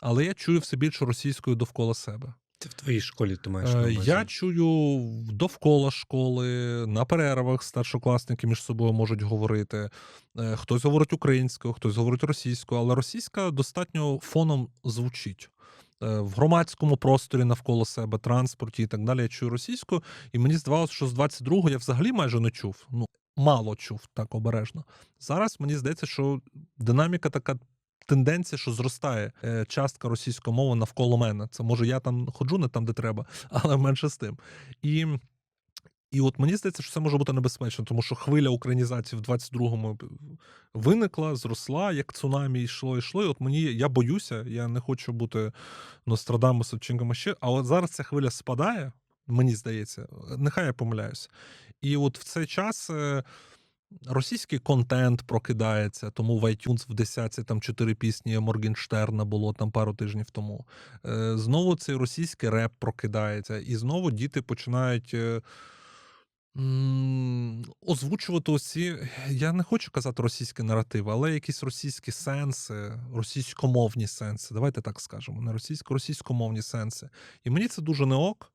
але я чую все більше російською довкола себе. Це в твоїй школі ти маєш на Е, увазі. Я чую довкола школи, на перервах старшокласники між собою можуть говорити. Е, Хтось говорить українською, хтось говорить російською, але російська достатньо фоном звучить. Е, В громадському просторі навколо себе, транспорті і так далі. Я чую російську, і мені здавалося, що з 22-го я взагалі майже не чув. Ну, мало чув так обережно. Зараз мені здається, що динаміка така. Тенденція, що зростає е, частка російської мови навколо мене. Це може я там ходжу не там, де треба, але менше з тим. І, і от мені здається, що це може бути небезпечно, тому що хвиля українізації в 22-му виникла, зросла, як цунамі йшло, йшло. І от мені я боюся, я не хочу бути Нострадамусом чи ще. А от зараз ця хвиля спадає, мені здається, нехай я помиляюся. І от в цей час. Російський контент прокидається, тому в iTunes в десятці там чотири пісні Моргенштерна було там пару тижнів тому. Е, Знову цей російський реп прокидається, і знову діти починають. е, Озвучувати усі, я не хочу казати російські наративи, але якісь російські сенси, російськомовні сенси. Давайте так скажемо, не російсько, російськомовні сенси. І мені це дуже не ок.